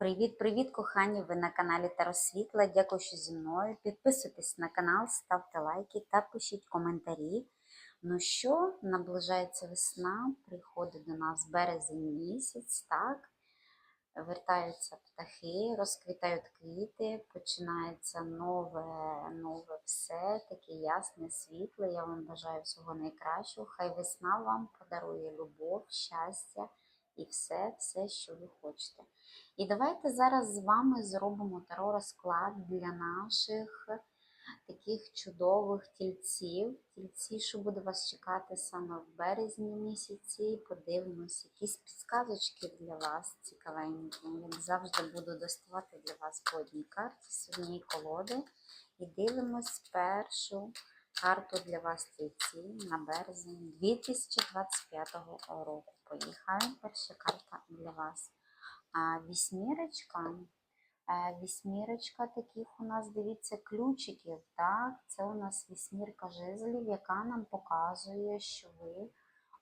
Привіт-привіт, кохані! Ви на каналі Таро Світла. Дякую, що зі мною. Підписуйтесь на канал, ставте лайки та пишіть коментарі. Ну що, наближається весна, приходить до нас березень місяць, так? Вертаються птахи, розквітають квіти, починається нове, нове все, таке ясне, світле. Я вам бажаю всього найкращого. Хай весна вам подарує любов, щастя і все, все, що ви хочете. І давайте зараз з вами зробимо таро розклад для наших таких чудових тільців. Тільці, що буде вас чекати саме в березні місяці. Подивимось, якісь підсказочки для вас цікавенькі. Як завжди буду доставати для вас по одній карті з однієї колоди. І дивимось першу карту для вас тільці на березень 2025 року. Поїхали. Перша карта для вас. А вісьмірочка. Е, Вісьмірочка таких у нас, дивіться, ключиків. Так? Це у нас вісьмірка жезлів, яка нам показує, що ви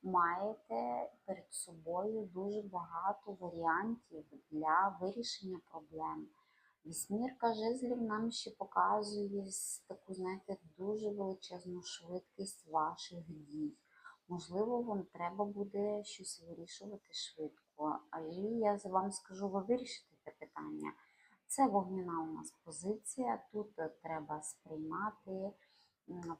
маєте перед собою дуже багато варіантів для вирішення проблем. Вісьмірка жезлів нам ще показує таку, знаєте, дуже величезну швидкість ваших дій. Можливо, вам треба буде щось вирішувати швидко. І я вам скажу, ви вирішите це питання. Це вогняна у нас позиція. Тут е, треба сприймати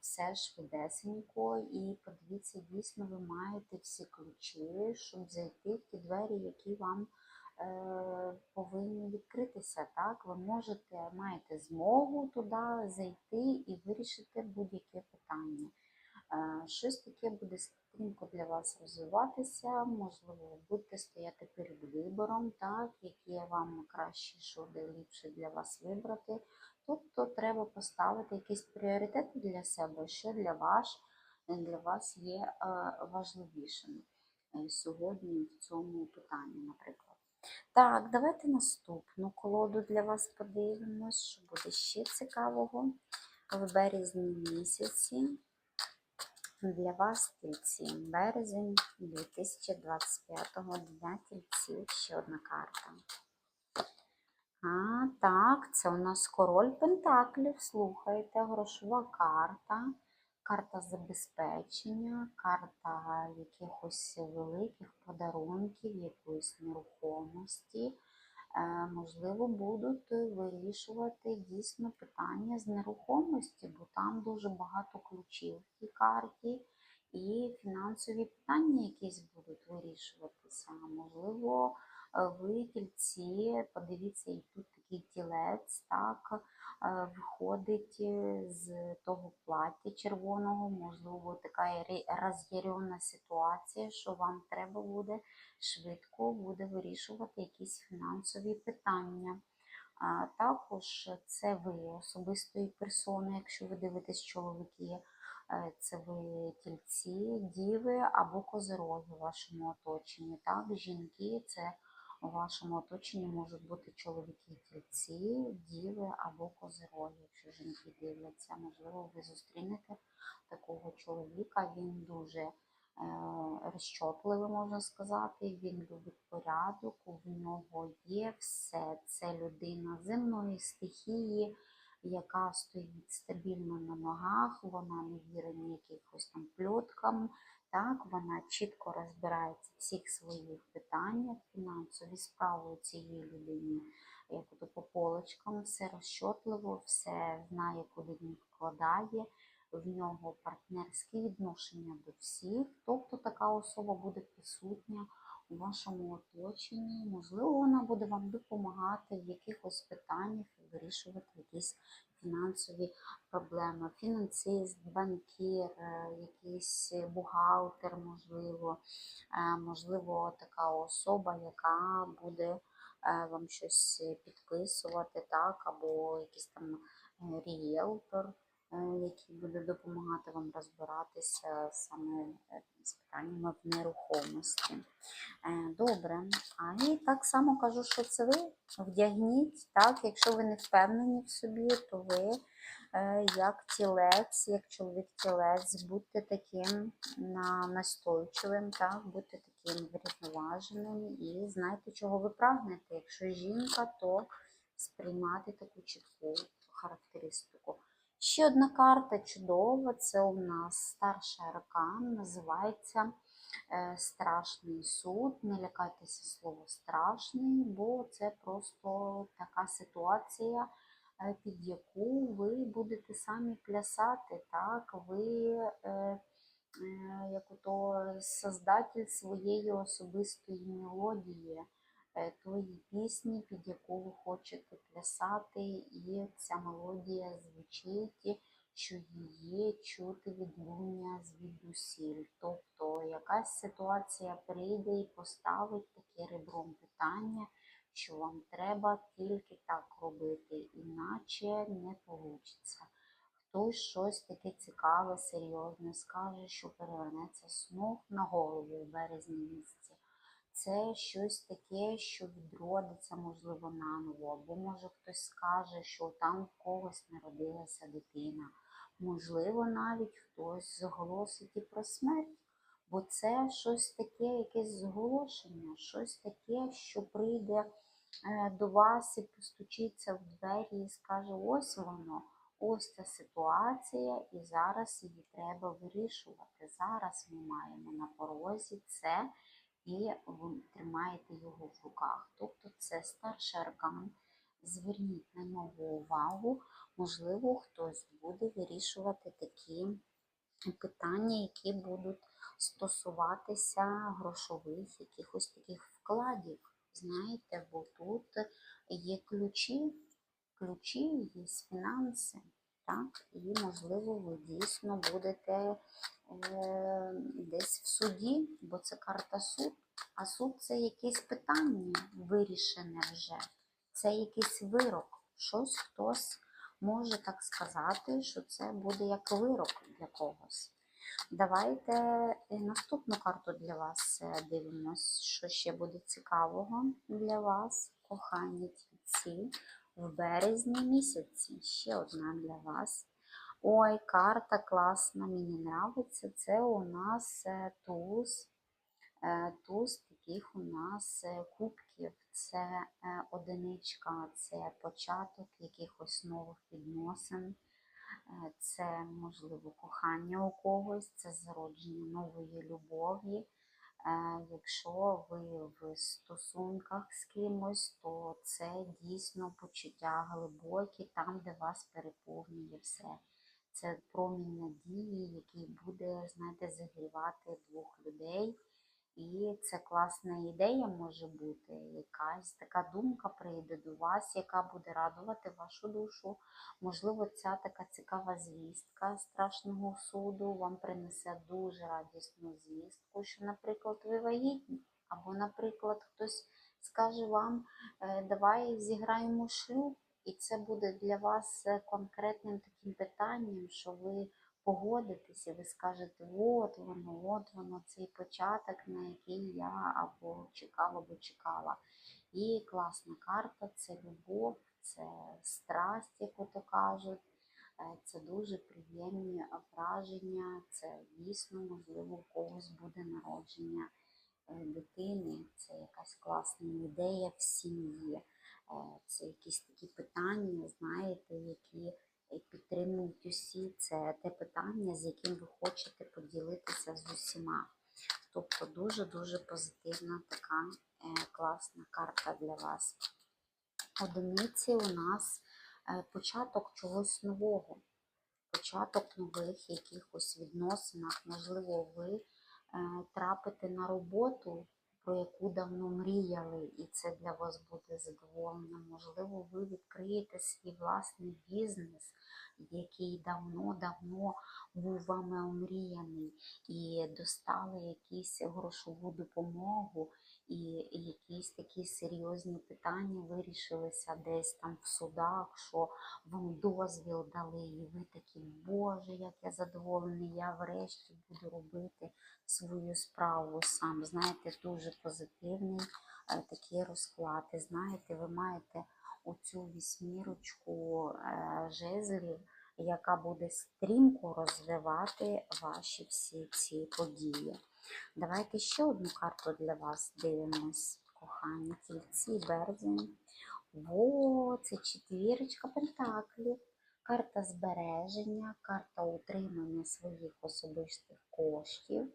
все швидесенько. І подивіться, дійсно, ви маєте всі ключі, щоб зайти в ті двері, які вам е, повинні відкритися. Так, ви можете, маєте змогу туди зайти і вирішити будь-яке питання. Е, Щось таке буде стрімко для вас розвиватися, можливо, ви будете стояти перед вибором, так, яке вам краще, що буде ліпше для вас вибрати. Тобто треба поставити якісь пріоритети для себе, що для вас, для вас є е, важливішим е, сьогодні в цьому питанні, наприклад. Так, давайте наступну колоду для вас подивимось, що буде ще цікавого в березні місяці. Для вас тільці. Березень 2025-го для тільців ще одна карта. А, так, це у нас король Пентаклів. Слухайте, грошова карта, карта забезпечення, карта якихось великих подарунків, якоїсь нерухомості. Е, Можливо, будуть вирішувати дійсно питання з нерухомості, бо там дуже багато ключів тій карті, і фінансові питання якісь будуть вирішуватися. Можливо, е, ви тільці, подивіться, і тут такий тілець, так, е, виходить е, з того плаття червоного, можливо, така ре- роз'ярена ситуація, що вам треба буде швидко буде вирішувати якісь фінансові питання. Також це ви особистої персони, якщо ви дивитесь чоловіки, е, це ви тільці, діви або козироги в вашому оточенні. Так, жінки це у вашому оточенні можуть бути чоловіки тільці, діви або козироги. Якщо жінки дивляться, можливо, ви зустрінете такого чоловіка. Він дуже е, розчопливий, можна сказати. Він любить порядок, в нього є все. Це людина земної стихії, яка стоїть стабільно на ногах, вона не вірить ні якихось там пльоткам. Так, вона чітко розбирається в всіх своїх питаннях, фінансові справи цієї людини, як то по полочкам, все розчотливо, все знає, куди він вкладає. В нього партнерські відношення до всіх, тобто така особа буде присутня у вашому оточенні. Можливо, вона буде вам допомагати в якихось питаннях вирішувати якісь фінансові проблеми. Фінансист, банкір, е, якийсь бухгалтер, можливо, Е, можливо, така особа, яка буде е, вам щось підписувати, так, або якийсь там рієлтор. Який буде допомагати вам розбиратися саме е, з питаннями в нерухомості. Е, Добре, а і так само кажу, що це ви вдягніть, так, якщо ви не впевнені в собі, то ви е, як тілець, як чоловік тілець, будьте таким настойчивим, так, будьте таким врівноваженим і знаєте, чого ви прагнете. Якщо жінка, то сприймати таку чітку характеристику. Ще одна карта чудова, це у нас старший аркан, називається е, Страшний суд. Не лякайтеся слова страшний, бо це просто така ситуація, е, під яку ви будете самі плясати. Так? Ви е, як ото создатель своєї особистої мелодії, тої пісні, під яку ви хочете плясати, і ця мелодія звучить, що її чути відлуння звідусіль. Тобто якась ситуація прийде і поставить таке ребром питання, що вам треба тільки так робити, іначе не вийде. Хтось щось таке цікаве, серйозне скаже, що перевернеться з на голову в березні місяці. Це щось таке, що відродиться, можливо, наново. Або може хтось скаже, що там в когось народилася дитина. Можливо, навіть хтось зголосить і про смерть. Бо це щось таке, якесь зголошення, щось таке, що прийде е, до вас і постучиться в двері і скаже: ось воно, ось ця ситуація, і зараз її треба вирішувати. Зараз ми маємо на порозі це, і ви тримаєте його в руках. Тобто це старший аркан. Зверніть на нього увагу, можливо, хтось буде вирішувати такі питання, які будуть стосуватися грошових якихось таких вкладів. Знаєте, бо тут є ключі, ключі, є фінанси. Так, і, можливо, ви дійсно будете десь в суді, бо це карта суд. А суд це якесь питання вирішене вже. Це якийсь вирок. Щось хтось може так сказати, що це буде як вирок для когось. Давайте е, наступну карту для вас е, дивимось, що ще буде цікавого для вас, кохані тільці, в березні місяці. Ще одна для вас. Ой, карта класна, мені нравиться. Це у нас е, туз. Е, Туз таких у нас е, кубків. Це одиничка, це початок якихось нових відносин. Це можливо кохання у когось, це зародження нової любові. Якщо ви в стосунках з кимось, то це дійсно почуття глибокі, там, де вас переповнює все. Це промінь надії, який буде, знаєте, загрівати двох людей. І це класна ідея може бути. Якась така думка прийде до вас, яка буде радувати вашу душу. Можливо, ця така цікава звістка страшного суду вам принесе дуже радісну звістку, що, наприклад, ви вагітні, або, наприклад, хтось скаже вам, «Е, давай зіграємо шлюб, і це буде для вас е, конкретним таким питанням, що ви погодитеся, ви скажете, от воно, от воно, цей початок, на який я або чекав, або чекала. І класна карта це любов, це страсть, як то кажуть. Е, Це дуже приємні враження, це дійсно, можливо, у когось буде народження е, дитини, це якась класна ідея в сім'ї. Е, Це якісь такі питання, знаєте, які підтримують усі. Це те питання, з яким ви хочете поділитися з усіма. Тобто дуже-дуже позитивна така е, класна карта для вас. Одиниці у нас е, початок чогось нового, початок нових якихось відносинах. Можливо, ви е, трапите на роботу, про яку давно мріяли, і це для вас буде задоволено. Можливо, ви відкриєте свій власний бізнес, який давно-давно був вами омріяний, і достали якусь грошову допомогу, і якісь такі серйозні питання вирішилися десь там в судах, що вам дозвіл дали, і ви такі, Боже, як я задоволений, я врешті буду робити свою справу сам. Знаєте, дуже позитивний е, такий розклад. І знаєте, ви маєте оцю вісьмірочку е, жезлів, яка буде стрімко розвивати ваші всі ці події. Давайте ще одну карту для вас дивимось, кохані тільці, березень. Во, це четвірочка пентаклів, карта збереження, карта утримання своїх особистих коштів.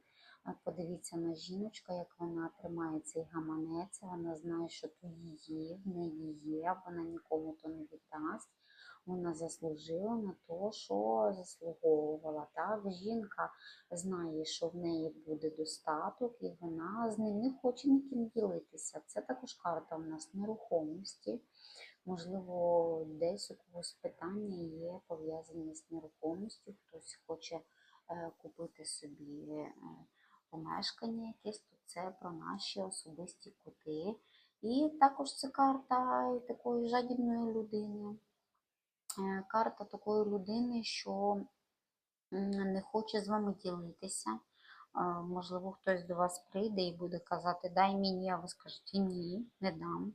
Подивіться на жіночку, як вона тримає цей гаманець, вона знає, що то її, в неї є, вона нікому то не віддасть. Вона заслужила на те, що заслуговувала. Так? Жінка знає, що в неї буде достаток, і вона з ним не хоче ніким ділитися. Це також карта у нас нерухомості. Можливо, десь у когось питання є пов'язані з нерухомістю, хтось хоче е, купити собі е, помешкання якесь, то це про наші особисті кути. І також це карта такої жадібної людини. Е, Карта такої людини, що не хоче з вами ділитися. Можливо, хтось до вас прийде і буде казати, дай мені, а ви скажете ні, не дам.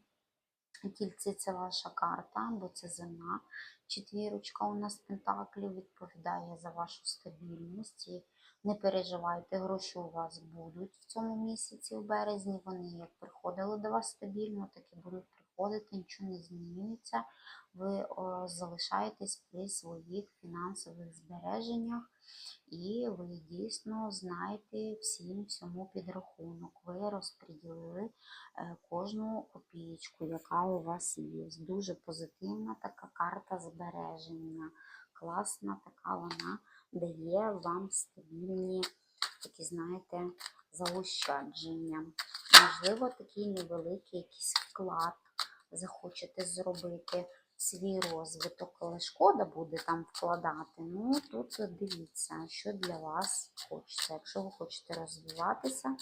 Тільці це ваша карта, бо це зима. Четвірочка у нас пентаклів відповідає за вашу стабільність. І не переживайте, гроші у вас будуть в цьому місяці, в березні. Вони як приходили до вас стабільно, так і будуть приходити, нічого не змінюється. Ви залишаєтесь при своїх фінансових збереженнях. І ви дійсно знаєте всім всьому підрахунок. Ви розподілили е, кожну копієчку, яка у вас є. Дуже позитивна така карта збереження. Класна така вона дає вам стабільні такі, знаєте, заощадження. Можливо, такий невеликий якийсь вклад захочете зробити свій розвиток, але шкода буде там вкладати. Ну, тут дивіться, що для вас хочеться. Якщо ви хочете розвиватися,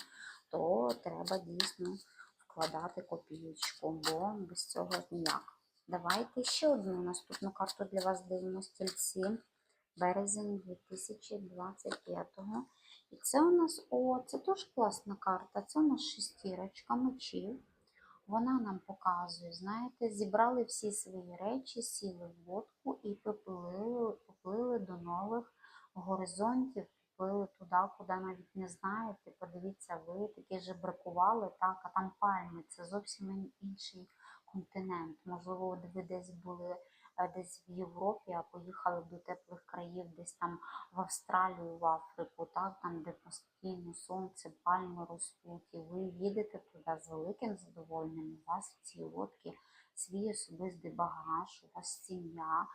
то треба дійсно вкладати копієчку, бо без цього ніяк. Давайте ще одну наступну карту для вас дивимося, тільці. Березень 2025. І це у нас, о, це теж класна карта. Це у нас шестірочка мечів. Вона нам показує, знаєте, зібрали всі свої речі, сіли в лодку і поплили, поплили до нових горизонтів, поплили туди, куди навіть не знаєте. Подивіться, ви такі же бракували, так, а там пальми, це зовсім ін- інший континент. Можливо, ви десь були е, десь в Європі, а поїхали до теплих країв, десь там в Австралію, в Африку, так, там, де постійно сонце, пальми ростуть, і ви їдете туди з великим задоволенням. У вас в цій лодці свій особистий багаж, у вас сім'я,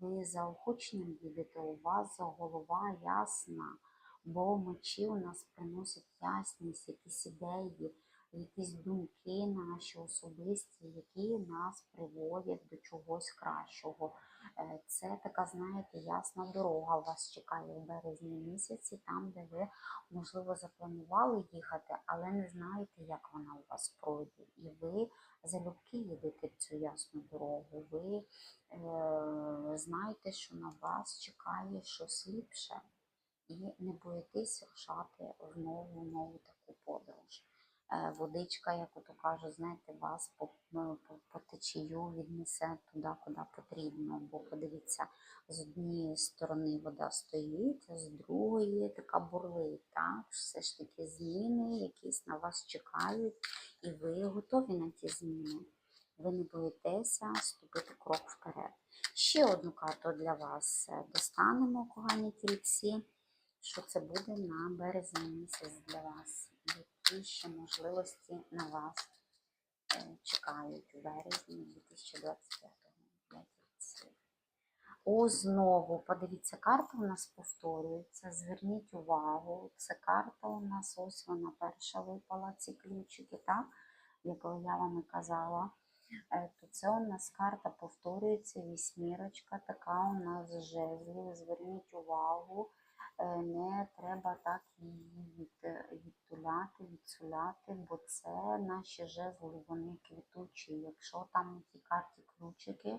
ви за охоченням їдете, у вас голова ясна, бо мечі у нас приносять ясність, якісь ідеї, якісь думки наші особисті, які нас приводять до чогось кращого. Е, Це така, знаєте, ясна дорога вас чекає в березні місяці, там, де ви, можливо, запланували їхати, але не знаєте, як вона у вас пройде. І ви залюбки їдете в цю ясну дорогу. Ви е, знаєте, що на вас чекає щось ліпше, і не боїтесь рушати в нову нову таку подорож. Е, Водичка, як ото кажуть, знаєте, вас по, ну, по, по течію віднесе туди, куди потрібно. Бо подивіться, з однієї сторони вода стоїть, а з другої така бурлить. Так? Все ж таки зміни якісь на вас чекають, і ви готові на ті зміни. Ви не боїтеся ступити крок вперед. Ще одну карту для вас е, достанемо, кохані тільці. Що це буде на березень місяць для вас? Які ще можливості на вас е, чекають у березні 2025 для? О, знову, подивіться, карта у нас повторюється. Зверніть увагу, це карта у нас, ось вона перша випала, ці ключики, так? Як я вам і казала. Е, То це у нас карта повторюється, вісьмірочка, така у нас жезлів. Зверніть увагу, не треба так її від, відтуляти, відсуляти, бо це наші жезли, вони квітучі. Якщо там на тій карті ключики,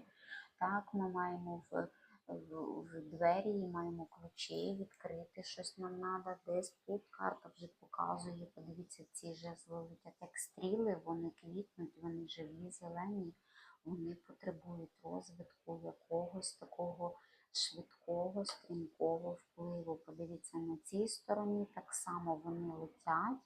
так ми маємо в, в, в двері маємо ключі, відкрити щось нам треба. Десь тут карта вже показує. Подивіться, ці жезли летять як стріли, вони квітнуть, вони живі, зелені, вони потребують розвитку якогось такого швидкого, стрімкого впливу. Подивіться, на цій стороні так само вони летять.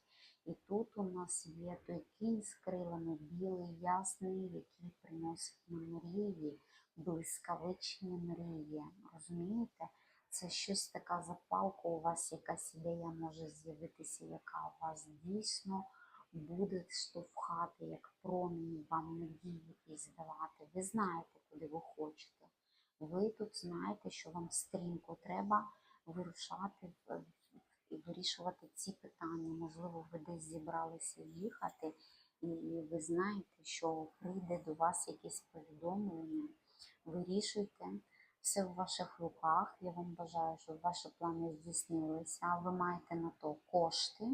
І тут у нас є той кінь з крилами, білий, ясний, який приносить мрії, блискавичні мрії. Розумієте? Це щось така запалка у вас, якась ідея може з'явитися, яка у вас дійсно буде штовхати, як промінь вам надії якісь давати. Ви знаєте, куди ви хочете. Ви тут знаєте, що вам стрімко треба вирушати і вирішувати ці питання. Можливо, ви десь зібралися їхати, і ви знаєте, що прийде до вас якесь повідомлення. Вирішуйте все в ваших руках. Я вам бажаю, щоб ваші плани здійснилися. Ви маєте на то кошти.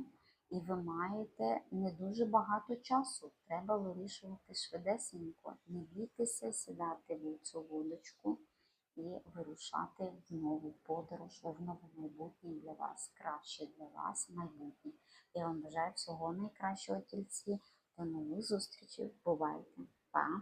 І ви маєте не дуже багато часу. Треба вирішувати швидесенько. Не бійтеся сідати в цю вудочку і вирушати в нову подорож, в нове майбутнє для вас, краще для вас майбутнє. Я вам бажаю всього найкращого тільці. До нових зустрічей. Бувайте. Па!